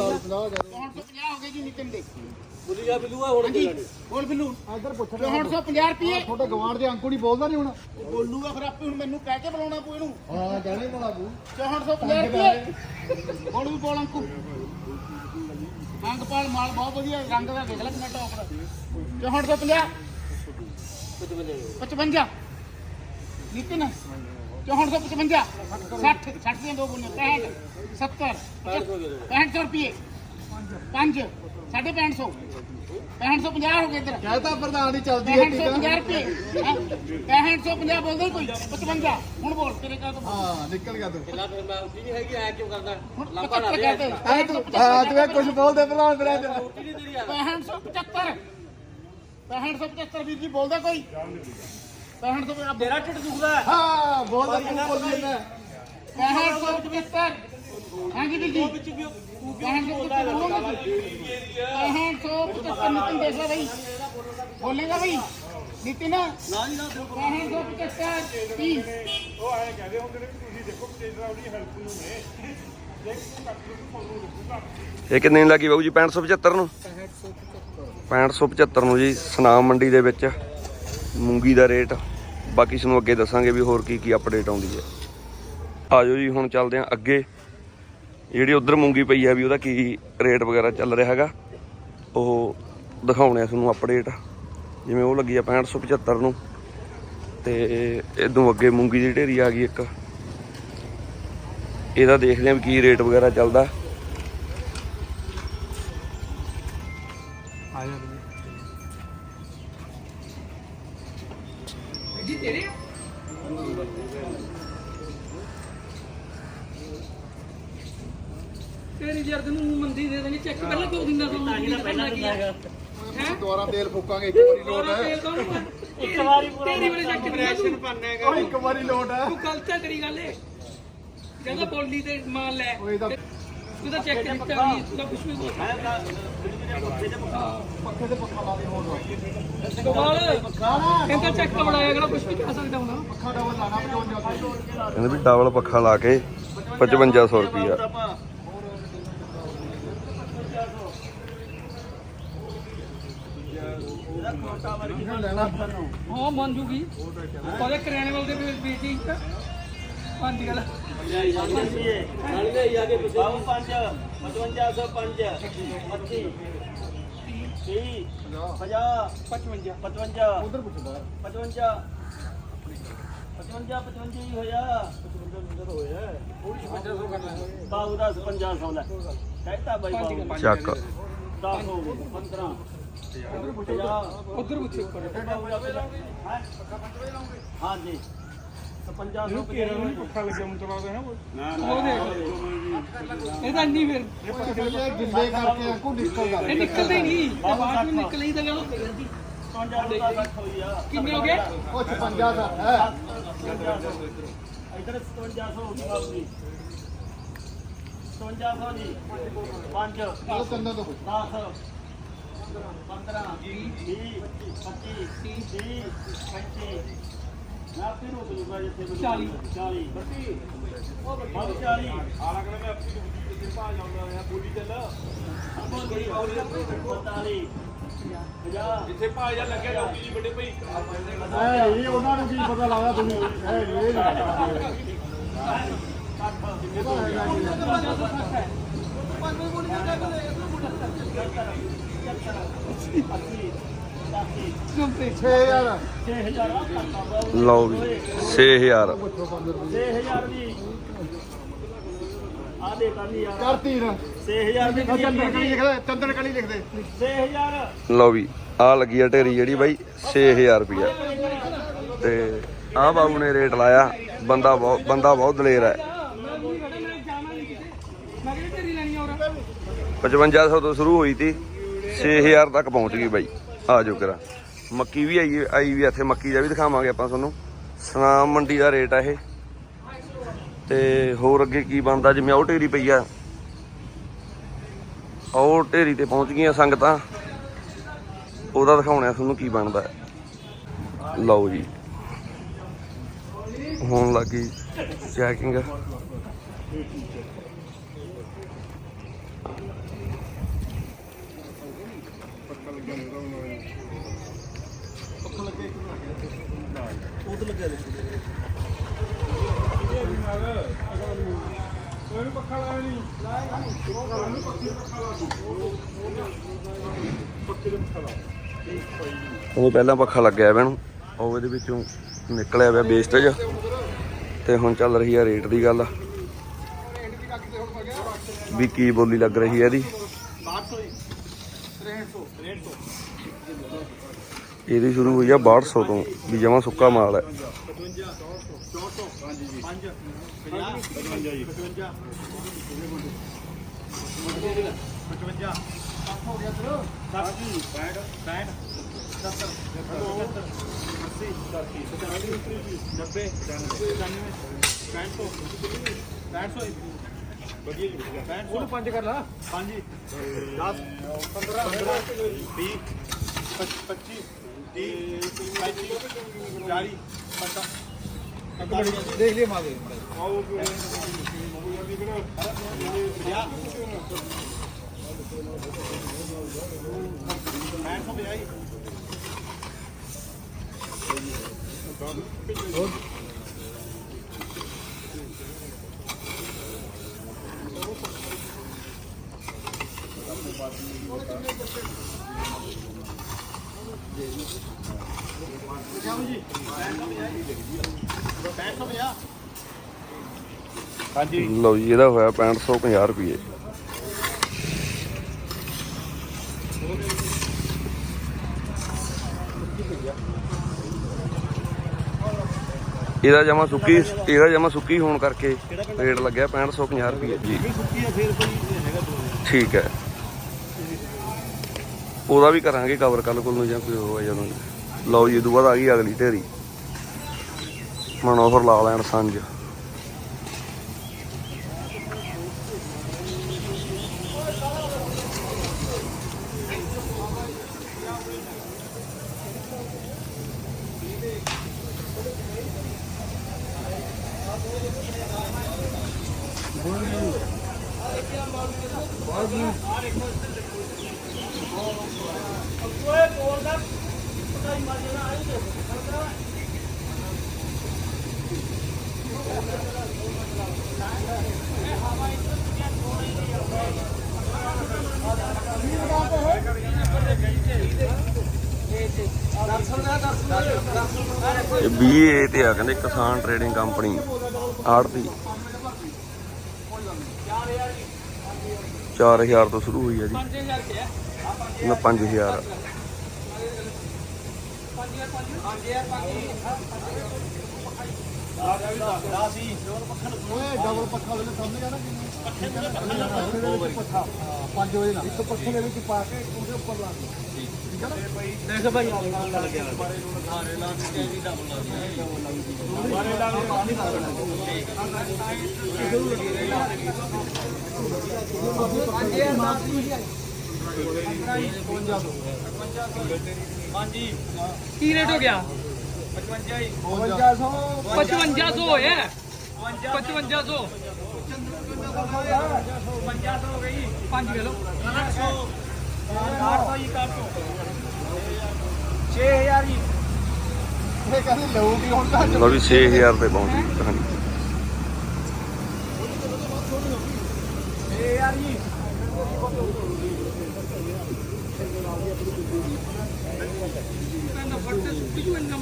450 ਹੋ ਗਏ ਜੀ ਨਿਕਲ ਦੇ। ਬੁਲੀਆ ਬਿਲੂਆ ਹੁਣ ਹਾਂਜੀ ਬੋਲ ਬਿੱਲੂ। ਇੱਧਰ ਪੁੱਛ 450 ਰੁਪਏ। ਤੁਹਾਡੇ ਗਵਾਂਢ ਦੇ ਅੰਕੂ ਨਹੀਂ ਬੋਲਦਾ ਨਹੀਂ ਹੁਣ। ਬੋਲੂਗਾ ਫਿਰ ਆਪੇ ਹੁਣ ਮੈਨੂੰ ਕਹਿ ਕੇ ਬੁਲਾਉਣਾ ਪਊ ਇਹਨੂੰ। ਹਾਂ ਕਹਿਣੇ ਵਾਲਾ ਬੂ 450 ਰੁਪਏ। ਬੋਲ ਵੀ ਬੋਲ ਅੰਕੂ ਅੰਗਪਾਲ ਮਾਲ ਬਹੁਤ ਵਧੀਆ ਰੰਗ ਦਾ ਦੇਖ ਲੈ ਕਿੰਨਾ ਟੌਪ ਦਾ 450 55 ਨਿਤਿਨ 455 60 60 ਦੀਆਂ ਦੋ ਗੁਣੀਆਂ 65 70 6500 ਰੁਪਏ 5 ਸਾਢੇ 500 6550 ਹੋ ਗਏ ਇੱਧਰ। ਕਹਤਾ ਪ੍ਰਧਾਨ ਹੀ ਚੱਲਦੀ ਹੈ 6550 ਟੀਕਾ ਰੁਪਏ ਹੈਂ? 6550 ਬੋਲਦਾ ਹੀ ਕੋਈ? 55 ਹੁਣ ਬੋਲ। ਤੇਰੇ ਕਾ ਤੋਂ ਹਾਂ ਨਿਕਲ ਗਿਆ ਤੂੰ। ਕਿਲਾ ਫਿਰ ਮੈਂ ਉੱਠੀ ਨਹੀਂ ਹੈਗੀ ਐ ਕਿਉਂ ਕਰਦਾ? ਹੁਣ ਲਾਪਾ ਨਾ 75 ਦੇ। ਕਰਦੇ ਐ ਤੂੰ ਹਾਂ ਤੂੰ ਕੁਝ ਬੋਲਦੇ ਪ੍ਰਧਾਨ ਤੇਰੀ ਯਾਰ। 6575 6575 ਵੀਰ ਜੀ ਬੋਲਦਾ ਕੋਈ? 6575 ਤੇਰਾ ਢਿੱਡ ਦੁਖਦਾ ਹੈ। ਹਾਂ ਬੋਲਦਾ ਤੂੰ ਬੋਲੀ ਨਾ 6575 ਹਾਂਜੀ ਵੀਰ ਜੀ ਵਿੱਚ ਵੀ ਤੂੰ 6575 ਨਿਤਿਨ ਦੇਖ ਲੈ ਬਈ। ਬੋਲੇਗਾ ਬਈ। ਨਿਤਿਨ ਨਾ ਹੀ ਨਾ 6575 30 ਉਹ ਐਂ ਕਹਦੇ ਹੁੰਦੇ ਨੇ ਵੀ ਤੁਸੀਂ ਦੇਖੋ ਸਟੇਜਰਾਂ ਉਹਦੀ ਹੈਲਪ ਨੂੰ ਨੇ। ਕੱਟ ਨੂੰ ਤੁਹਾਨੂੰ ਲੱਗੂਗਾ ਇਹ ਕਿੰਨੇ ਦੀ ਲੱਗੀ ਬਾਬੂ ਜੀ 6575 ਨੂੰ? 6575 ਨੂੰ ਜੀ ਸਨਾਮ ਮੰਡੀ ਦੇ ਵਿੱਚ। ਮੂੰਗੀ ਦਾ ਰੇਟ ਬਾਕੀ ਤੁਹਾਨੂੰ ਅੱਗੇ ਦੱਸਾਂਗੇ ਵੀ ਹੋਰ ਕੀ ਕੀ ਅਪਡੇਟ ਆਉਂਦੀ ਹੈ। ਆਜੋ ਜੀ, ਹੁਣ ਚੱਲਦੇ ਆਂ ਅੱਗੇ। ਜਿਹੜੀ ਉਧਰ ਮੂੰਗੀ ਪਈ ਹੈ ਵੀ ਉਹਦਾ ਕੀ ਰੇਟ ਵਗੈਰਾ ਚੱਲ ਰਿਹਾ ਹੈਗਾ? ਉਹ ਦਿਖਾਉਣੇ ਆ ਤੁਹਾਨੂੰ ਅਪਡੇਟ ਜਿਵੇਂ ਉਹ ਲੱਗੀ ਆ 6575 ਨੂੰ। ਤੇ ਇਦੋਂ ਅੱਗੇ ਮੂੰਗੀ ਦੀ ਢੇਰੀ ਆ ਗਈ ਇੱਕ। ਇਹਦਾ ਦੇਖਦੇ ਆਂ ਵੀ ਕੀ ਰੇਟ ਵਗੈਰਾ ਚੱਲਦਾ। ਵਾਰੀ ਲੋਟ ਤੋਰਾ ਹੈ। ਤੇਲ ਕੌਣ ਇੱਕ ਵਾਰੀ ਤੇਰੀ ਵੇਲੇ ਚੈੱਕ ਰਿਐਕਸ਼ਨ ਪਾਣਾ ਉਹ ਇੱਕ ਵਾਰੀ ਲੋਟ ਹੈ। ਤੂੰ ਗਲਤ ਹੈ ਤੇਰੀ ਗੱਲ ਇਹ। ਜਦੋਂ ਬੋਲੀ ਤੇ ਮਾਲ ਲੈ। ਉਹ ਇਹਦਾ ਤੂੰ ਤਾਂ ਚੈੱਕ ਕੀਤਾ ਤੂੰ ਤਾਂ ਕੁਝ ਵੀ ਬੋਲ ਪੱਖੇ ਤੇ ਪੱਖਾ ਲਾ ਦੇ ਹੋਰ। ਕਮਾਲ। ਕਹਿੰਦਾ ਚੈੱਕ ਬਣਾਇਆ ਅਗਲਾ ਕੁਝ ਵੀ ਕਹਿ ਸਕਦਾ ਹੁਣ। ਪੱਖਾ ਡਬਲ ਲਾਣਾ 55 ਕਹਿੰਦੇ ਵੀ ਡਬਲ ਪੱਖਾ ਲਾ ਕੇ 5500 ਰੁਪਿਆ ਹਾਂ ਮੰਨ ਜੂਗੀ। ਉਹਦੇ ਕਰਿਆਨੇ ਵਾਲੇ ਦੇ ਵੇਚੀ ਇੱਕ ਪੰਜ ਗੱਲ ਨਾਲ ਲੈ ਆ ਕੇ ਪਿੱਛੇ 5 5505 25 30 50 55 55 ਉਧਰ ਪੁੱਛ ਬਾਹਰ 55 55 55 ਹੀ ਹੋਇਆ। 55 ਹੋਇਆ ਪੂਰੀ 5500 ਕਰਨਾ ਬਾਬੂ ਦਾ 5500 ਲੈ। ਕਹਿਤਾ ਬਾਈ ਬਾਬੂ ਚੱਕ 10 ਹੋ ਗਏ 15 ਉਧਰ ਪੁੱਛੇ ਉੱਪਰ ਹਾਂ ਜੀ 5500 ਪੱਖਾ ਲੱਗਿਆ ਹੁਣ ਚਲਾਉਂਦੇ ਨਾ ਕੋਈ ਉਹ ਦੇਖ ਇਹਦਾ ਨਹੀਂ ਫਿਰ ਇਹ ਇਹ ਗਿੱਲੇ ਕਰਕੇ ਅੰਕੂ ਨਿਕਲਦਾ ਇਹ ਨਿਕਲਦਾ ਹੀ ਨਹੀਂ। ਇਹ ਬਾਅਦ ਵਿੱਚ ਨਿਕਲ ਹੀ ਤਾਂ ਗੱਲ ਹੋ ਜਾਂਦੀ 55 ਦਾ ਲੱਖ ਹੋਈ ਆ। ਕਿੰਨੇ ਹੋ ਗਏ? ਉਹ 56 ਦਾ ਹੈ। ਇਧਰ 5700 ਹੋ ਗਈ ਬਾਬੂ ਜੀ। 5700 ਜੀ 5 ਉਹ ਕੰਨਾਂ ਤੋਂ ਪੁੱਛ। 10 15 20 25 30 35 ਮੈਂ ਫਿਰ ਰੁਕ ਜੂਗਾ ਜਿੱਥੇ ਮੈਨੂੰ 40 40 ਬੱਤੀ ਉਹ 40 ਆਲਾ ਕਹਿੰਦਾ ਮੈਂ ਆਪਣੀ ਦੂਜੀ ਤੇ ਭਾਜ ਆਉਂਦਾ ਰਿਹਾ ਬੋਲੀ ਚੱਲ 45 50 ਜਿੱਥੇ ਭਾਜ ਜਾ ਲੱਗਿਆ ਜਾਊਗੀ ਜੀ ਵੱਡੇ ਭਾਈ ਹੈ ਇਹ ਉਹਨਾਂ ਨੂੰ ਕੀ ਪਤਾ ਲੱਗਦਾ ਤੁਸੀਂ ਹੈ ਇਹ ਨਹੀਂ ਚੁੰਪੇ 6000 ਲਓ ਵੀ 6000 6000 ਦੀ ਆ ਦੇ ਕਰਨੀ ਯਾਰ ਕਰਤੀ ਨਾ। 6000 ਦੀ ਚੰਦਨ ਕਲੀ ਲਿਖਦੇ ਚੰਦਨ ਕਲੀ ਲਿਖਦੇ 6000 ਲਓ ਵੀ ਆ ਲੱਗੀ ਆ ਢੇਰੀ ਜਿਹੜੀ ਬਾਈ 6000 ਰੁਪਿਆ ਤੇ ਆ ਬਾਬੂ ਨੇ ਰੇਟ ਲਾਇਆ ਬੰਦਾ ਬਹੁਤ ਬੰਦਾ ਬਹੁਤ ਦਲੇਰ ਹੈ। ਮੈਂ ਵੀ ਖੜਾ ਮੈਂ ਜਾਣਾ ਨਹੀਂ ਕਿਤੇ ਮੈਂ ਕਿਹੜੀ ਤੇਰੀ ਲੈਣੀ ਹੋਰ 5500 ਤੋਂ ਸ਼ੁਰੂ ਹੋਈ ਤੀ। 6000 ਤੱਕ ਪਹੁੰਚ ਗਈ ਬਾਈ। ਆ ਜਾਓ ਕਰਾ। ਮੱਕੀ ਵੀ ਆਈ ਆਈ ਵੀ ਇੱਥੇ, ਮੱਕੀ ਦਾ ਵੀ ਦਿਖਾਵਾਂਗੇ ਆਪਾਂ ਤੁਹਾਨੂੰ। ਸਨਾਮ ਮੰਡੀ ਦਾ ਰੇਟ ਆ ਇਹ। ਤੇ ਹੋਰ ਅੱਗੇ ਕੀ ਬਣਦਾ, ਜਿਵੇਂ ਉਹ ਢੇਰੀ ਪਈ ਆ। ਉਹ ਢੇਰੀ ਤੇ ਪਹੁੰਚ ਗਈਆਂ ਸੰਗਤਾਂ। ਉਹਦਾ ਦਿਖਾਉਣਾ ਤੁਹਾਨੂੰ ਕੀ ਬਣਦਾ। ਲਓ ਜੀ। ਹੋਣ ਲੱਗੀ ਚੈਕਿੰਗ ਕੋਈ ਪੱਖਾ ਲਾਇਆ ਨਹੀਂ ਉਹ ਪਹਿਲਾਂ ਪੱਖਾ ਲੱਗਿਆ ਪਿਆ ਨੂੰ ਉਹ ਇਹਦੇ ਵਿੱਚੋਂ ਨਿਕਲਿਆ ਪਿਆ ਵੇਸਟੇਜ ਤੇ ਹੁਣ ਚੱਲ ਰਹੀ ਆ ਰੇਟ ਦੀ ਗੱਲ। ਵੀ ਕੀ ਬੋਲੀ ਲੱਗ ਰਹੀ ਹੈ ਇਹਦੀ। ਇਹਦੀ ਸ਼ੁਰੂ ਹੋਈ ਆ 6200 ਤੋਂ ਵੀ ਜਮਾ ਸੁੱਕਾ ਮਾਲ ਹੈ ਉਹਨੂੰ ਪੰਜ ਕਰ ਲਾ। ਪੰਜ 10 15 20 25 30 35 40 50 ਦੇਖ ਲਈ ਮਾਗੇ ਲਓ ਜੀ ਇਹਦਾ ਹੋਇਆ 6550 ਰੁਪਏ ਇਹਦਾ ਜਮਾ ਸੁੱਕੀ ਇਹਦਾ ਜਮਾ ਸੁੱਕੀ ਹੋਣ ਕਰਕੇ ਰੇਟ ਲੱਗਿਆ 6550 ਰੁਪਏ ਜੀ। ਠੀਕ ਹੈ। ਉਹਦਾ ਵੀ ਕਰਾਂਗੇ ਕਵਰ ਕੱਲ ਕੋਲ ਨੂੰ ਜਾਂ ਕੋਈ ਹੋਇਆ ਜਦੋਂ। ਲਓ ਜੀ ਬਾਅਦ ਆ ਗਈ ਅਗਲੀ ਢੇਰੀ। ਮਨ ਆਫਰ ਲਾ ਲੈਣ ਸੰਜ ਇਹ ਬੀਏ ਤੇ ਆ, ਕਹਿੰਦੇ ਕਿਸਾਨ ਟ੍ਰੇਡਿੰਗ ਕੰਪਨੀ ਆੜਤੀ 4000 ਤੋਂ ਸ਼ੁਰੂ ਹੋਈ ਹੈ ਜੀ। 5000 ਕਿਹਾ 5000 ਓਏ ਡਬਲ ਪੱਖਾ ਉਹਦੇ ਸਾਹਮਣੇ ਜਾਣਾ ਪੱਖੇ ਦੇ ਵਿੱਚ ਪੱਖਾ 5 ਵਜੇ ਨਾਲ ਇੱਕ ਪੱਖੇ ਦੇ ਵਿੱਚ ਪਾ ਕੇ ਉਹਦੇ ਉੱਪਰ ਲਾ ਦੇ ਠੀਕ ਹੈ ਨਾ ਦੇਖ ਭਾਈ ਲੱਗ ਗਿਆ ਸਾਰੇ ਲਾ ਕੇ ਵੀ ਡਬਲ ਲਾ ਦੇ ਬਾਰੇ ਲਾ ਕੇ ਪਾਣੀ ਲਾ ਦੇਣਾ ਕੀ ਰੇਟ ਹੋ ਗਿਆ? 5500 5500 ਹੋਇਆ 5500 5 ਕਿਲੋ। 6000 ਜੀ ਇਹ ਕਹਿੰਦੇ ਲਊਗੀ ਹੁਣ ਤਾਂ ਲਓ ਵੀ 6000 ਤੇ ਪਹੁੰਚ ਗਈ ਕਹਾਣੀ 6000 ਜੀ।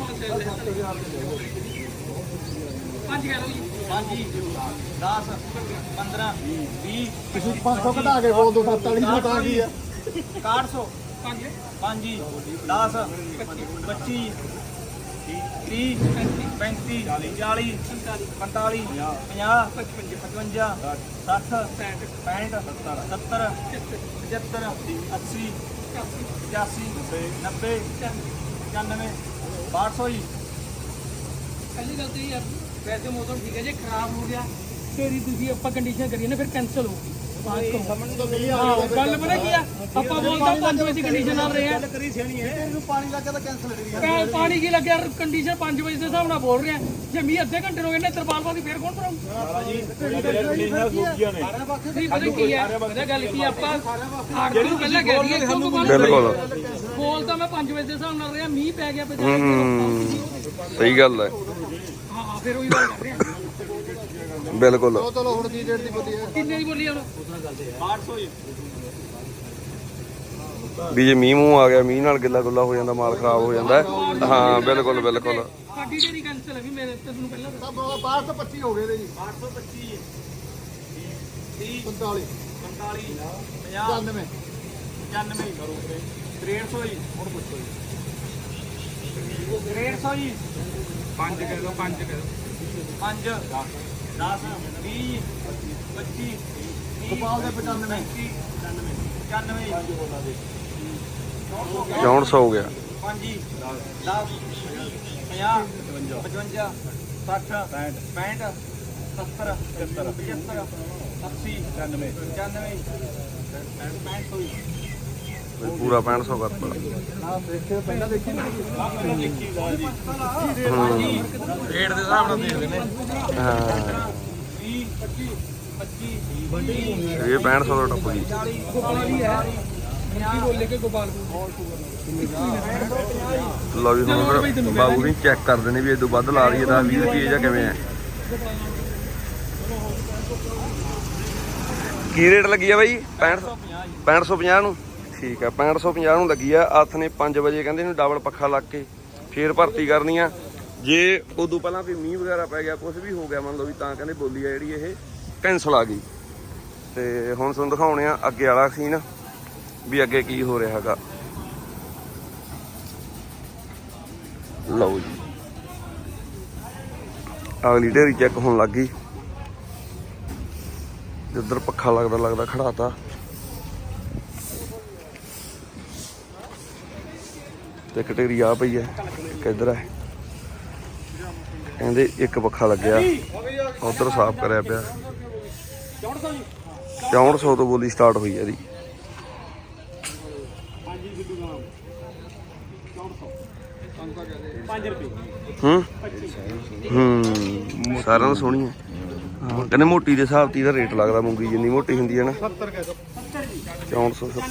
ਸੁੱਟੀ ਨੂੰ ਇੰਨਾ ਮਾਲ ਦੇ 5 ਕਿਲੋ ਜੀ ਹਾਂਜੀ 10 15 20 ਤੁਸੀਂ 500 ਘਟਾ ਕੇ ਬੋਲ ਦੋ 47 ਦਾ ਤਾਂ ਕੀ ਆ 6100 5 5 10 25 30 35 40 45 50 55 60 65 70 75 80 85 90 95 6200 ਜੀ। ਪਹਿਲੀ ਗੱਲ ਤੇ ਇਹ ਆ ਵੈਸੇ ਮੌਸਮ ਠੀਕ ਹੈ, ਜੇ ਖਰਾਬ ਹੋ ਗਿਆ ਤੇਰੀ ਤੁਸੀਂ ਆਪਾਂ ਕੰਡੀਸ਼ਨ ਕਰੀਏ ਨਾ, ਫਿਰ ਕੈਨਸਲ ਹੋਊਗੀ ਬਾਤ ਹਾਂ ਗੱਲ ਪਤਾ ਕੀ ਆ? ਆਪਾਂ ਬੋਲਦਾ 5 ਵਜੇ ਦੀ ਕੰਡੀਸ਼ਨ ਨਾਲ ਰਹੇ ਆ। ਕਰੀ ਸਿਆਣੀ ਹੈ ਇਹਨੂੰ ਪਾਣੀ ਲੱਗਾ ਤਾਂ ਕੈਂਸਲ ਕਰੀ ਕਾ ਪਾਣੀ ਕੀ ਲੱਗਿਆ? ਕੰਡੀਸ਼ਨ 5 ਵਜੇ ਦੇ ਹਿਸਾਬ ਨਾਲ ਬੋਲ ਰਹੇ। ਆ ਜੇ ਮੀਂਹ ਅੱਧੇ ਘੰਟੇ ਨੂੰ ਇਹਨੇ ਤਰਪਾਲ ਪਾ ਦੀ ਫੇਰ ਕੌਣ ਭਰਾਉ ਨਹੀਂ ਪਤਾ ਕੀ ਹੈ ਪਤਾ ਗੱਲ ਕੀ ਆ, ਆਪਾਂ ਆੜਤੀ ਨੂੰ ਪਹਿਲਾਂ ਕਹਿ ਦਈਏ ਕਿਉਂ ਬਿਲਕੁਲ। ਬੋਲ ਤਾਂ ਮੈਂ 5 ਵਜੇ ਦੇ ਹਿਸਾਬ ਨਾਲ ਰਿਹਾ ਮੀਂਹ ਪੈ ਗਿਆ ਪਤਾ ਸਹੀ ਗੱਲ ਹੈ ਹਾਂ ਫਿਰ ਉਹੀ ਗੱਲ ਕਰ ਰਹੇ। ਆ ਬਿਲਕੁਲ। ਚਲੋ ਹੁਣ ਕੀ ਡੇਟ ਦੀ ਬੋਲੀ ਹੈ? ਕਿੰਨੇ ਦੀ ਬੋਲੀ ਹੁਣ? ਵੀ ਜੇ ਮੀਂਹ ਮੂੰਹ ਆ ਗਿਆ ਮੀਂਹ ਨਾਲ ਗਿੱਲਾ ਗੁੱਲਾ ਹੋ ਜਾਂਦਾ ਮਾਲ ਖਰਾਬ ਹੋ ਜਾਂਦਾ। ਹੈ। ਹਾਂ ਬਿਲਕੁਲ ਬਿਲਕੁਲ। ਸਾਡੀ ਜਿਹੜੀ ਕੈਂਸਲ ਹੈ ਵੀ ਮੇਰੇ ਤੇ ਤੁਹਾਨੂੰ ਪਹਿਲਾਂ ਦੱਸਿਆ। ਤਾਂ ਬਾਹਰ ਤੋਂ 25 ਹੋ ਗਏ ਦੇ ਜੀ। 825 45 45 95 95 150 ਜੀ ਹੁਣ ਪੁੱਛੋ ਜੀ 150 ਜੀ 5 ਕਹਿ ਦੋ 5 ਕਹਿ ਦੋ 5 10 20 25 ਗੋਪਾਲ ਦੇ 95 95 6400 ਹੋ ਗਿਆ। 5 10 50 55 60 65 70 70 75 80 99 95 65 ਵੀ ਪੂਰਾ 6500 ਕਰਤਾ ਹਾਂ ਪਹਿਲਾਂ ਦੇਖੀ ਰੇਟ ਦੇ ਹਿਸਾਬ ਨਾਲ ਦੇਖਦੇ ਨੇ। ਹਾਂ। 20 25 25 ਇਹ 6500 ਦਾ ਟੱਪ ਗਈ ਗੋਪਾਲ ਵੀ ਹੈ ਲਓ ਹੁਣ ਫਿਰ ਬਾਬੂ ਵੀ ਚੈੱਕ ਕਰਦੇ ਨੇ ਵੀ ਇਹ ਤੋਂ ਵੱਧ ਲਾ ਦਈਏ ਤਾਂ 20 ਰੁਪਏ ਜਾਂ ਕਿਵੇਂ ਹੈ ਕੀ ਰੇਟ ਲੱਗੀ ਆ ਬਾਈ? 65 6550 ਨੂੰ? ਠੀਕ ਆ 6550 ਨੂੰ ਲੱਗੀ ਆ ਹੱਥ ਨੇ 5 ਵਜੇ ਕਹਿੰਦੇ ਇਹਨੂੰ ਡਬਲ ਪੱਖਾ ਲੱਗ ਕੇ ਫੇਰ ਭਰਤੀ ਕਰਨੀ ਆ। ਜੇ ਉਦੋਂ ਪਹਿਲਾਂ ਕੋਈ ਮੀਂਹ ਵਗੈਰਾ ਪੈ ਗਿਆ ਕੁਝ ਵੀ ਹੋ ਗਿਆ, ਮੰਨ ਲਓ ਵੀ ਤਾਂ ਕਹਿੰਦੇ ਬੋਲੀ ਆ ਜਿਹੜੀ ਇਹ ਕੈਨਸਲ ਆ ਗਈ। ਤੇ ਹੁਣ ਤੁਹਾਨੂੰ ਦਿਖਾਉਣੇ ਆ ਅੱਗੇ ਵਾਲਾ ਸੀਨ ਵੀ ਅੱਗੇ ਕੀ ਹੋ ਰਿਹਾ ਹੈਗਾ। ਲਓ ਜੀ। ਅਗਲੀ ਢੇਰੀ ਚੈੱਕ ਹੋਣ ਲੱਗ ਗਈ। ਜਿੱਧਰ ਪੱਖਾ ਲੱਗਦਾ ਲੱਗਦਾ ਖੜਾਤਾ ਤੇ ਇੱਕ ਢੇਰੀ ਆ ਪਈ ਹੈ, ਇੱਕ ਇੱਧਰ ਹੈ ਕਹਿੰਦੇ ਇੱਕ ਪੱਖਾ ਲੱਗਿਆ। ਉਧਰ ਸਾਫ਼ ਕਰਿਆ ਪਿਆ। 6400 ਤੋਂ ਬੋਲੀ ਸਟਾਰਟ ਹੋਈ ਹੈ ਇਹਦੀ। ਹੂੰ? ਹੂੰ, ਸਾਰਿਆਂ ਨੂੰ ਸੋਹਣੀ ਹੈ। ਕਹਿੰਦੇ ਮੋਟੀ ਦੇ ਹਿਸਾਬ ਤੇ ਇਹਦਾ ਰੇਟ ਲੱਗਦਾ ਮੂੰਗੀ ਜਿੰਨੀ ਮੋਟੀ ਹੁੰਦੀ ਹੈ ਨਾ। 70 ਕਹਿ ਦੋ 6400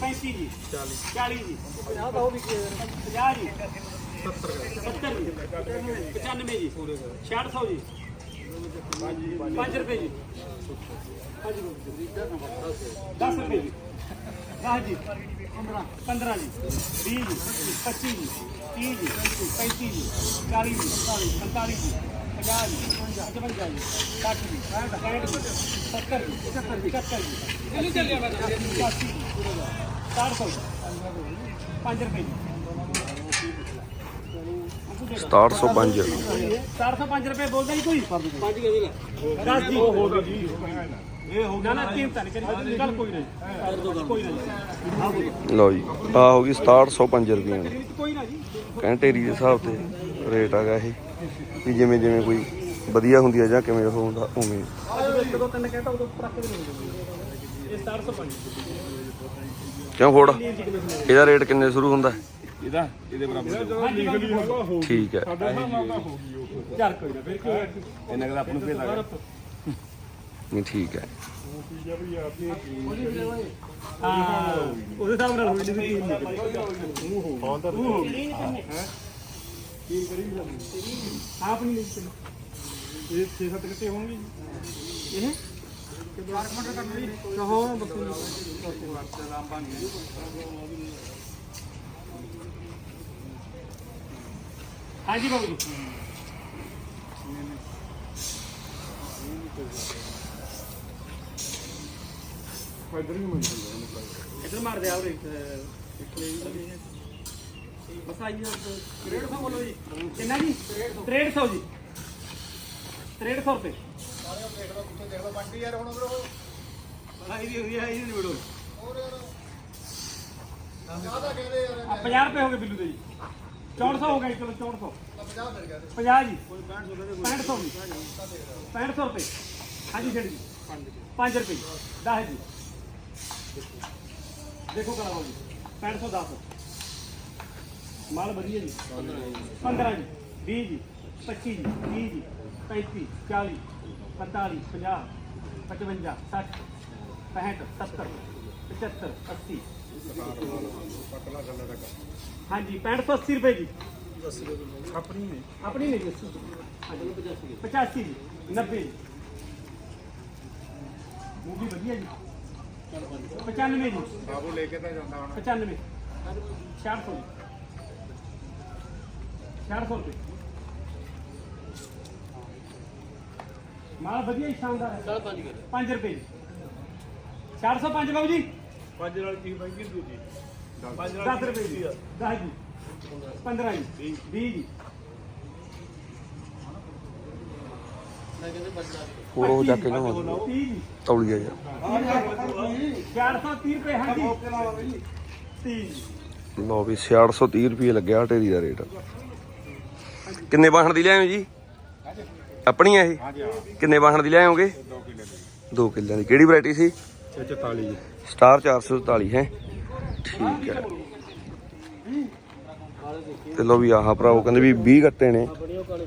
ਪੈਂਤੀ ਜੀ 40 ਜੀ 50 ਦਾ ਉਹ ਵੀ 50 ਜੀ 70 ਜੀ 95 ਜੀ 6600 ਜੀ 5 ਰੁਪਏ ਜੀ 10 ਰੁਪਏ ਜੀ 10 ਜੀ 15 15 ਜੀ 20 ਜੀ 25 ਜੀ 30 ਜੀ 35 ਜੀ 40 ਜੀ 45 ਜੀ 50 ਜੀ 55 ਜੀ 60 ਜੀ 65 ਜੀ 70 ਜੀ 75 ਜੀ 75 ਜੀ ਇਹਨੂੰ ਚੱਲਿਆ ਮੈਂ ਦੱਸਿਆ ਜੀ। 400 5 ਰੁਪਏ ਜੀ 6705 405 ਰੁਪਏ ਬੋਲਦਾ ਜੀ ਕੋਈ? 5 ਕੇ ਦੇ 10 ਜੀ। ਹੋ ਗਈ ਜੀ। ਇਹ ਹੋ ਗਿਆ ਨਾ ਨਹੀਂ ਕਰੀ ਕੋਈ ਨਹੀਂ। ਕੋਈ ਨਹੀਂ। ਲਓ ਜੀ ਆ ਹੋ ਗਈ 6705 ਰੁਪਏ ਦੀ ਕੋਈ ਨਾ ਜੀ। ਕੈਂਟੇਰੀ ਦੇ ਹਿਸਾਬ ਤੇ ਰੇਟ ਹੈਗਾ ਇਹ। ਵੀ ਜਿਵੇਂ ਜਿਵੇਂ ਕੋਈ ਵਧੀਆ ਹੁੰਦੀ ਹੈ ਜਾਂ ਕਿਵੇਂ ਉਹ ਹੁੰਦਾ ਉਵੇਂ। ਇੱਕ ਦੋ ਤਿੰਨ ਕਹਿੰਦਾ ਉਦੋਂ ਟਰੱਕ ਦੇ ਨਹੀਂ ਇਹ 405 ਕਿਉਂ ਫੋੜ? ਇਹਦਾ ਰੇਟ ਕਿੰਨੇ ਸ਼ੁਰੂ ਹੁੰਦਾ? ਇਹਦਾ ਇਹਦੇ ਬਰਾਬਰ ਠੀਕ ਹੈ। ਸਾਡੇ ਨਾਲ ਹੋ ਗਈ ਉਹ। ਚੱਲ ਕੋਈ ਨਾ ਫਿਰ ਕੋਈ ਇਹਨਾਂ ਦਾ ਆਪਾਂ ਨੂੰ ਭੇਜ ਲਾਂਗੇ। ਨਹੀਂ ਠੀਕ ਹੈ। ਠੀਕ ਹੈ ਵੀ ਆਪਣੀ ਹਾਂ ਉਹਦੇ ਹਿਸਾਬ ਨਾਲ ਹੋਈ ਨਹੀਂ ਕੀ ਹਾਂ? ਤਾਂ ਆਪ ਨਹੀਂ ਲਈ ਇਹ 6-7 ਕਿੱਤੇ ਹੋਣਗੇ ਜੀ। ਇਹ? ਕਹੋ ਬਸ ਹਾਂਜੀ ਬਾਬੂ ਜੀ। ਇੱਧਰ ਮਿਲ ਜਾਂਦਾ ਇਧਰ ਮਾਰ ਦੇ ਆਵਰੇ ਬਸ ਆਈ 150 ਬੋਲੋ ਜੀ। ਕਿੰਨਾ ਜੀ? 6300 ਜੀ। 6300 ਰੁਪਏ। ਯਾਰ ਹੁਣ ਉਧਰ ਆਈ ਵੀ ਹੋਈ ਆਈ ਨਹੀਂ ਬੜੋ ਜ਼ਿਆਦਾ ਕਹਿੰਦੇ ਯਾਰ 50 ਰੁਪਏ ਹੋ ਗਏ ਬਿੱਲੂ ਦੇ ਜੀ। 6400 ਹੋ ਗਏ ਜੀ, ਚਲੋ 6400 50 ਜੀ। 6500 ਜੀ। 6500 ਰੁਪਏ। ਹਾਂਜੀ ਛੇੜ ਜੀ। 5 ਰੁਪਏ। 10 ਜੀ। ਦੇਖੋ ਕਰਾਓ ਜੀ। 6510 ਮਾਲ ਵਧੀਆ ਜੀ। 15 ਜੀ 20 ਜੀ 25 ਜੀ 30 ਜੀ 35 40 45 50 55 60 65 70 75 80 ਹਾਂਜੀ 6580 ਰੁਪਏ ਜੀ। ਆਪਣੀ ਨੇ। ਆਪਣੀ ਨੇ ਜੀ। 80 85 ਜੀ 90 ਜੀ। ਮੂਵੀ ਵਧੀਆ ਜੀ। 95 ਜੀ। ਬਾਬੂ ਲੈ ਕੇ ਤਾਂ ਜਾਂਦਾ ਹੁਣ। 95 400 400 ਰੁਪਏ। ਮਾਲ ਵਧੀਆ ਹੀ ਸ਼ਾਨਦਾਰ ਹੈ। 5 ਰੁਪਏ 405 ਬਾਬੂ ਜੀ। ਪੰਜ ਨਾਲ ਕੀ ਮਹਿੰਗੀ ਦੂਜੀ? 10 ਰੁਪਏ ਜੀ। 10 ਜੀ। 15 ਜੀ। 20 ਜੀ। ਹੋਰ ਉਹ ਚੱਕ ਕੇ ਲਿਆਵਾਂ 30 ਜੀ। ਤੌਲੀਆ ਯਾਰ 430 ਰੁਪਏ ਹਾਂਜੀ। 30 ਜੀ। ਲਓ ਵੀ 630 ਰੁਪਏ ਲੱਗਿਆ ਢੇਰੀ ਦਾ ਰੇਟ। ਕਿੰਨੇ ਵਾਹਣ ਦੀ ਲਿਆਇਓ ਜੀ? ਆਪਣੀ ਆ ਇਹ ਕਿੰਨੇ ਵਾਹਣ ਦੀ ਲਿਆਇਓਗੇ? 2 ਕਿੱਲਿਆਂ ਦੀ। ਕਿਹੜੀ ਵੈਰਾਈਟੀ ਸੀ? 44 ਸਟਾਰ 444 ਹੈ? ਠੀਕ ਹੈ। ਤੇ ਲੋ ਵੀ ਆਹ ਭਰਾਓ ਕਹਿੰਦੇ ਵੀ 20 ਗੱਟੇ ਨੇ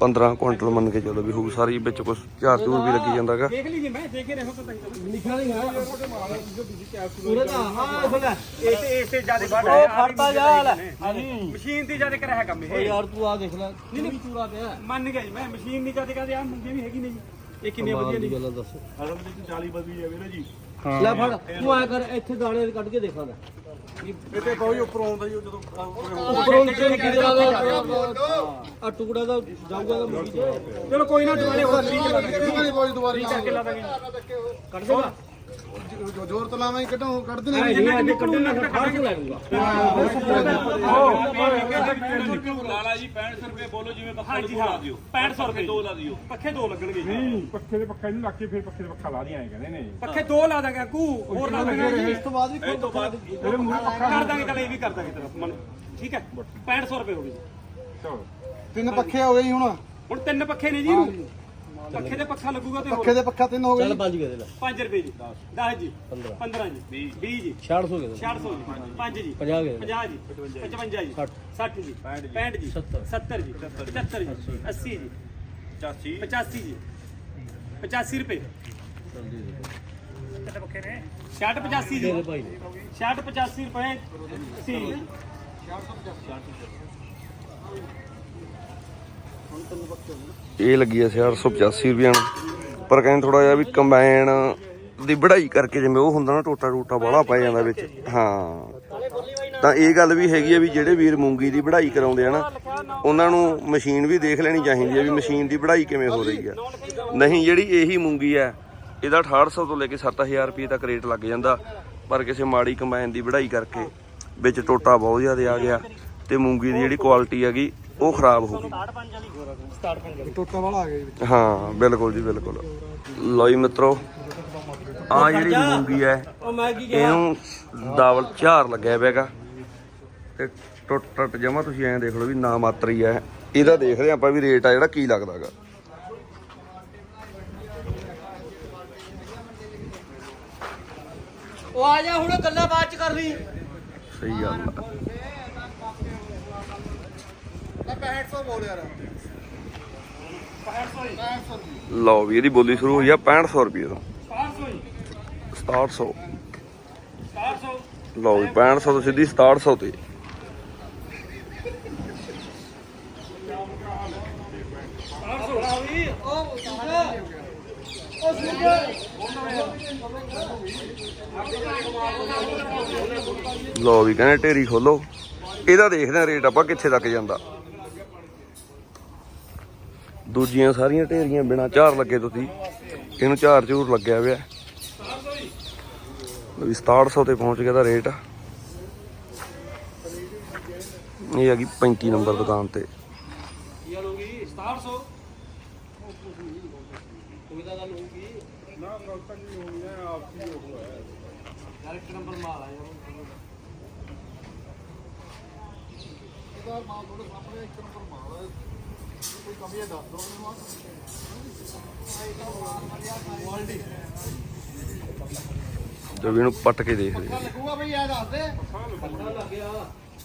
15 ਕੁਇੰਟਲ ਮੰਨ ਕੇ ਚਲੋ ਵੀ ਹੋਊ ਸਾਰੀ ਵਿੱਚ ਕੁਝ ਝਾੜ ਝੂੜ ਵੀ ਲੱਗੀ ਜਾਂਦਾਗਾ ਦੇਖ ਲਈ ਮੈਂ ਦੇਖ ਰਿਹਾ ਪਤਾ ਨਹੀਂ ਲਿਖਿਆ ਨਹੀਂ ਹੈ ਪੂਰੇ ਦਾ ਹਾਂ ਸੁਣ ਲੈ। ਇਸੇ ਇਸੇ ਜ਼ਿਆਦਾ ਵੱਡ ਉਹ ਫੜਦਾ ਜਾ ਲੈ ਮਸ਼ੀਨ ਦੀ ਜ਼ਿਆਦਾ ਕਰਿਆ ਕੰਮ ਇਹ। ਯਾਰ ਤੂੰ ਆ ਦੇਖ ਲੈ ਨਹੀਂ ਨਹੀਂ। ਚੂਰਾ ਪਿਆ। ਮੰਨ ਗਿਆ ਜੀ ਮੈਂ ਮਸ਼ੀਨ ਦੀ ਜ਼ਿਆਦਾ ਕਰਦੇ ਆ ਮੁੰਡੇ ਵੀ ਹੈਗੀ ਨਹੀਂ ਜੀ। ਇਹ ਕਿੰਨੇ ਵਧੀਆ ਦੀ ਗੱਲ ਦੱਸ। ਅਸਲ ਲੈ ਫੜ ਤੂੰ ਆ ਕਰ ਇੱਥੇ ਦਾਣੇ ਕੱਢ ਕੇ ਦੇਖਾਂਗਾ। ਲੈ ਇੱਥੇ ਬਹੁਤ ਉੱਪਰੋਂ ਆਉਂਦਾ ਜੀ ਉਹ ਜਦੋਂ ਉੱਪਰੋਂ ਨੀਚੇ ਕਿਤੇ ਆ ਟੁਕੜਾ ਦਾ ਜਾਊਗਾ ਤਾਂ ਮੁੱਕੀ ਚਲੋ ਕੋਈ ਨਾ ਦੁਬਾਰੇ ਹੋਰ ਰੀ ਚਲਾ ਦਾਂਗੇ ਦੁਬਾਰਾ ਕਰਕੇ ਲਾ ਦਾਂਗੇ ਕੱਢ ਦੇਗਾ ਜ਼ੋਰ ਤਾਂ ਲਾਵਾਂ ਕੱਢੋ ਕੱਢ ਨਹੀਂ ਜਿੰਨਾ ਕਿ ਕੱਢਣਾ ਫਿਰ ਬਾਹਰ ਤੋਂ ਲੈ ਲੂੰਗਾ ਲਾਲਾ ਜੀ 65 ਰੁਪਏ ਬੋਲੋ ਜਿਵੇਂ ਪੱਖਾ ਹਾਂਜੀ ਲਾ ਹਾਂ ਦਿਓ 6500 ਰੁਪਏ ਦੋ ਲਾ ਦਿਓ ਪੱਖੇ ਦੋ ਲੱਗਣਗੇ ਜੀ ਨਹੀਂ ਪੱਖੇ ਦੇ ਪੱਖਾ ਨਹੀਂ ਲੱਗ ਕੇ ਫਿਰ ਪੱਖੇ ਦੇ ਪੱਖਾ ਲਾ ਦੀਆਂ ਕਹਿੰਦੇ ਨੇ ਪੱਖੇ ਦੋ ਲਾ ਦਾਂਗੇ ਕੂ ਹੋਰ ਲਾ ਦਾਂਗੇ ਜੀ ਇਸ ਤੋਂ ਬਾਅਦ ਵੀ ਕੋਈ ਪੱਖਾ ਇਹਦੇ ਮੂੰਹ ਪੱਖਾ ਕਰ ਦਾਂਗੇ ਚਲ ਇਹ ਵੀ ਕਰ ਦਾਂਗੇ ਤੇਰਾ ਮਨ ਠੀਕ ਹੈ 6500 ਰੁਪਏ ਹੋ ਗਏ ਜੀ ਚਲੋ ਤਿੰਨ ਪੱਖੇ ਹੋ ਗਏ ਹੁਣ ਹੁਣ ਤਿੰਨ ਪੱਖੇ ਨੇ ਜੀ ਇਹਨੂੰ। ਪੱਖੇ ਤੇ ਪੱਖਾ ਲੱਗੂਗਾ ਤੇ ਪੱਖੇ ਦੇ ਪੱਖਾ ਤਿੰਨ ਹੋ ਗਏ ਚੱਲ ਪੰਜ ਗਏ ਲੈ 5 ਰੁਪਏ ਜੀ। 10 ਜੀ। 15 ਜੀ। 20 ਜੀ। 600 ਗਏ 400 ਜੀ। 5 ਜੀ। 50 ਗਏ 50 ਜੀ। 55 ਜੀ। 60 ਜੀ। 65 ਜੀ। 70 ਜੀ। 75 ਜੀ। 80 ਜੀ। 85 85 ਜੀ। 85 ਰੁਪਏ। ਕਿੰਨੇ ਪੱਖੇ ਨੇ। 60 85 ਜੀ। ਦੇ ਭਾਈ 60 85 ਰੁਪਏ। 80 ਇਹ ਲੱਗੀ ਐ 485 ਰੁਪਏ ਨੂੰ। ਪਰ ਕਹਿੰਦੇ ਥੋੜਾ ਜਿਹਾ ਵੀ ਕੰਬਾਈਨ ਦੀ ਵਢਾਈ ਕਰਕੇ ਜਿਵੇਂ ਉਹ ਹੁੰਦਾ ਨਾ, ਟੋਟਾ ਟੋਟਾ ਬਾਹਲਾ ਪੈ ਜਾਂਦਾ ਵਿੱਚ। ਹਾਂ। ਤਾਂ ਇਹ ਗੱਲ ਵੀ ਹੈਗੀ ਆ ਵੀ ਜਿਹੜੇ ਵੀਰ ਮੂੰਗੀ ਦੀ ਵਢਾਈ ਕਰਾਉਂਦੇ ਆ ਨਾ, ਉਹਨਾਂ ਨੂੰ ਮਸ਼ੀਨ ਵੀ ਦੇਖ ਲੈਣੀ ਚਾਹੀਦੀ ਆ ਵੀ ਮਸ਼ੀਨ ਦੀ ਵਢਾਈ ਕਿਵੇਂ ਹੋ ਰਹੀ ਆ। ਨਹੀਂ, ਜਿਹੜੀ ਇਹੀ ਮੂੰਗੀ ਆ, ਇਹਦਾ 6800 ਤੋਂ ਲੈ ਕੇ 7000 ਰੁਪਏ ਤੱਕ ਰੇਟ ਲੱਗ ਜਾਂਦਾ। ਪਰ ਕਿਸੇ ਮਾੜੀ ਕੰਬਾਈਨ ਦੀ ਵਢਾਈ ਕਰਕੇ ਵਿੱਚ ਟੋਟਾ ਬਹੁਤ ਜ਼ਿਆਦਾ ਆ ਗਿਆ ਤੇ ਮੂੰਗੀ ਦੀ ਜਿਹੜੀ ਕੁਆਲਿਟੀ ਹੈਗੀ ਉਹ ਖਰਾਬ ਹੋ ਗਈ। ਟੋਟਾ ਵਾਲਾ ਆ ਗਿਆ ਜੀ ਹਾਂ ਬਿਲਕੁਲ ਜੀ ਬਿਲਕੁਲ। ਲਓ ਜੀ ਮਿੱਤਰੋ ਆ ਜਿਹੜੀ ਮੂੰਗੀ ਹੈ ਇਹਨੂੰ ਦਾਵਲ ਝਾਰ ਲੱਗਿਆ ਪਿਆਗਾ ਤੇ ਟੁੱਟ ਟੁੱਟ ਜਮਾ ਤੁਸੀਂ ਐਂ ਦੇਖ ਲਓ ਵੀ ਨਾ ਮਾਤਰੀ ਹੈ ਇਹਦਾ ਦੇਖਦੇ ਹਾਂ ਆਪਾਂ ਵੀ ਰੇਟ ਆ ਜਿਹੜਾ ਕੀ ਲੱਗਦਾਗਾ ਉਹ ਆ ਜਾ ਹੁਣ ਗੱਲਾਂ ਬਾਅਦ ਚ ਕਰ ਲਈ। ਸਹੀ ਗੱਲ ਆ। 6500 ਬੋਲ ਯਾਰ ਲਓ ਵੀ ਇਹਦੀ ਬੋਲੀ ਸ਼ੁਰੂ ਹੋਈ ਆ 6500 ਰੁਪਏ ਤੋਂ। 700 ਜੀ 6700 700 ਲਓ ਵੀ 6500 ਤੋਂ ਸਿੱਧੀ 6700 ਤੇ। ਲਓ ਵੀ ਕਹਿੰਦੇ ਢੇਰੀ ਖੋਲੋ। ਇਹਦਾ ਦੇਖਦੇ ਆ ਰੇਟ ਆਪਾਂ ਕਿੱਥੇ ਤੱਕ ਜਾਂਦਾ। ਦੂਜੀਆਂ ਸਾਰੀਆਂ ਢੇਰੀਆਂ ਬਿਨਾ ਝਾਰ ਲੱਗੇ ਤੁਸੀਂ ਇਹਨੂੰ ਝਾਰ ਝੂਰ ਲੱਗਿਆ ਹੋਇਆ ਵੀ 6700 ਤੇ ਪਹੁੰਚ ਗਿਆ ਦਾ ਰੇਟ। ਇਹ ਹੈਗੀ 35 ਨੰਬਰ ਦੁਕਾਨ ਤੇ। ਯਾਰ ਹੋ ਗਈ 700 ਕੋਈ ਤਾਂ ਗੱਲ ਹੋਊਗੀ ਨਾ ਗੱਲ ਤਾਂ ਨਹੀਂ ਹੋਣੀ ਹੈ ਆਪਸੀ ਉਹ ਹੈ ਯਾਰ ਨੰਬਰ ਮਾਲ ਆ ਯਾਰ ਰਿਸ਼ਤੇਦਾਰ ਮਾਲ ਥੋੜੇ ਸਾਹਮਣੇ ਇੱਕ ਨੰਬਰ ਮਾਲ ਹੈ ਕੋਈ ਕਮੀ ਹੈ ਦੱਸ ਦਿਓ ਮੈਨੂੰ ਜੋ ਵੀ ਇਹਨੂੰ ਪੱਟ ਕੇ ਦੇਖਦੇ। ਲੱਗੂਗਾ ਬਈ ਇਹ ਦੱਸ ਦੇ।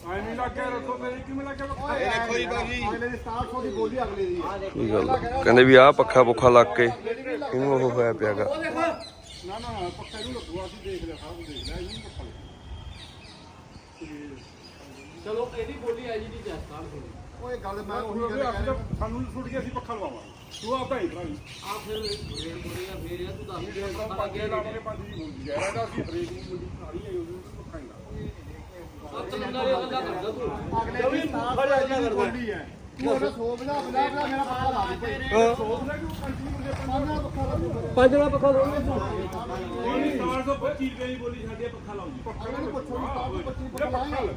ਐਵੇਂ ਲੱਗਿਆ ਰੱਖੋ ਤੇਰੀ ਕਿਵੇਂ ਲੱਗਿਆ ਓਏ ਦੇਖੋ ਜੀ ਬਾਜੀ। ਅਗਲੇ ਦੀ 6700 ਦੀ ਬੋਲੀ ਅਗਲੇ ਦੀ। ਕੀ ਗੱਲ? ਕਹਿੰਦੇ ਵੀ ਆਹ ਪੱਖਾ ਪੁੱਖਾ ਲੱਗ ਕੇ ਇਹਨੂੰ ਉਹ ਹੋਇਆ ਪਿਆਗਾ ਨਾ ਨਾ ਪੱਕਾ ਨੂੰ ਲੱਗੂਗਾ ਅਸੀਂ ਦੇਖ ਲਿਆ ਸਾਰਾ ਕੁਝ ਦੇਖ ਲਿਆ ਇਹਨੂੰ ਪੱਕਾ ਚਲੋ ਇਹਦੀ ਬੋਲੀ ਆ ਜੀ ਦੀ ਜਸਤਾਨ ਹੋਣੀ ਓਏ ਗੱਲ ਮੈਂ ਉਹੀ ਗੱਲ ਕਹਿ ਰਿਹਾ। ਸਾਨੂੰ ਛੁੱਟ ਗਿਆ ਅਸੀਂ ਪੱਖਾ ਲਵਾਵਾਂਗੇ। ਤੂੰ ਆਪਦਾ ਹੀ ਭਰਾਈ ਆ ਫਿਰ ਰੇਟ ਬੋਲੀ ਆ ਫੇਰ ਇਹ ਤੂੰ ਦੱਸ ਦੇ ਪੰਜ ਲਾਵਾਂਗੇ ਪੰਜ ਦੀ ਹੁੰਦੀ ਹੈ ਇਹਦਾ ਅਸੀਂ ਹਰੇਕ ਨੂੰ ਮੁੰਡੀ ਖਾਣੀ ਹੈ ਵਿੱਚ ਪੱਖਾ ਹੀ ਲਾਵਾਂਗੇ। ਸੱਤ ਨੰਬਰ ਇਹ ਬੰਦਾ ਕਰਦਾ ਤੂੰ। ਅਗਲੇ ਦੀ 6700 ਦੀ ਬੋਲੀ ਹੈ। ਤੂੰ ਉਹਦਾ 100 ਬਣਾ ਬਣਾ ਬਣਾ ਮੇਰਾ ਪੱਕਾ ਲਾ ਦੇ ਭਾਈ। ਸੋਚ ਲੈ ਕਿ ਪੰਜ ਦੀ ਲਾ ਦੇ। ਪੱਖਾ ਤੂੰ ਨਹੀਂ 425 ਰੁਪਏ ਦੀ ਬੋਲੀ ਸਾਡੀ ਪੱਖਾ ਲਾਓ ਜੀ। ਅਗਲੇ ਨੂੰ ਪੁੱਛੋ ਵੀ ਕਾਹ 25 ਪੱਕਾ ਲਾਏਗਾ।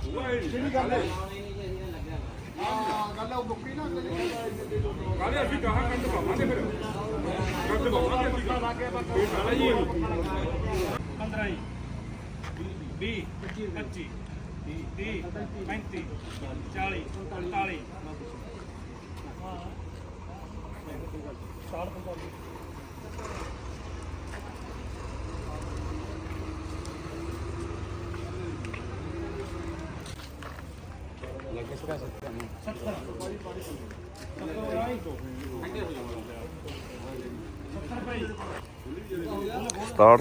ਜਿਹੜੀ ਗੱਲ ਹੈ ਹਾਂ ਗੱਲ ਹੈ ਉਹ ਮੁੱਕੀ ਨਾ ਅਗਲੇ ਕਾਲੇ ਅਸੀਂ ਗਾਹਾਂ ਕੰਡ ਪਾਵਾਂਗੇ ਫਿਰ ਕੰਡ ਪਾਵਾਂਗੇ ਅਸੀਂ ਗਾਹਾਂ ਲਾ ਕੇ ਜੀ 15 20 25 30 35 40 45 ਸਤਾਹਠ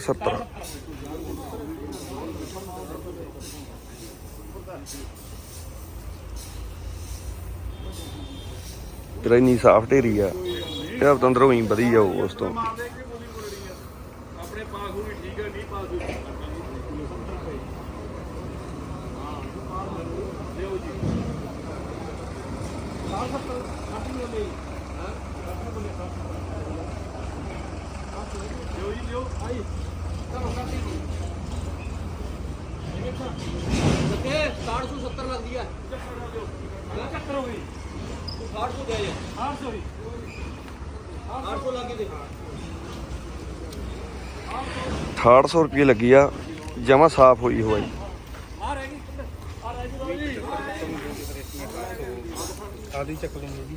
ਸੱਤਰ। ਤੇਰਾ ਇੰਨੀ ਸਾਫ਼ ਢੇਰੀ ਆ। ਇਹ ਪਤੰਦਰੋਂ ਹੀ ਵਧੀ ਜਾਊ ਉਸ ਤੋਂ। ਆਪਣੇ ਪਾਸ ਹੋਣੀ ਠੀਕ ਹੈ ਨਹੀਂ ਪਾਸ ਹੋਈ ਲੱਗੇ 770 ਲੱਗਦੀ ਆ 75 ਹੋ ਗਈ ਤੂੰ 800 ਦੇ ਜਾ 800 ਜੀ 800 ਲੱਗੇ ਦੇ 6800 ਰੁਪਏ ਲੱਗੀ ਆ ਜਮਾ ਸਾਫ਼ ਹੋਈ ਹੋਈ ਆ ਰਹਿ ਗਈ ਆ ਰਹਿ ਗਈ ਆਦੀ ਚੱਕ ਲੈਂਗੇ ਜੀ।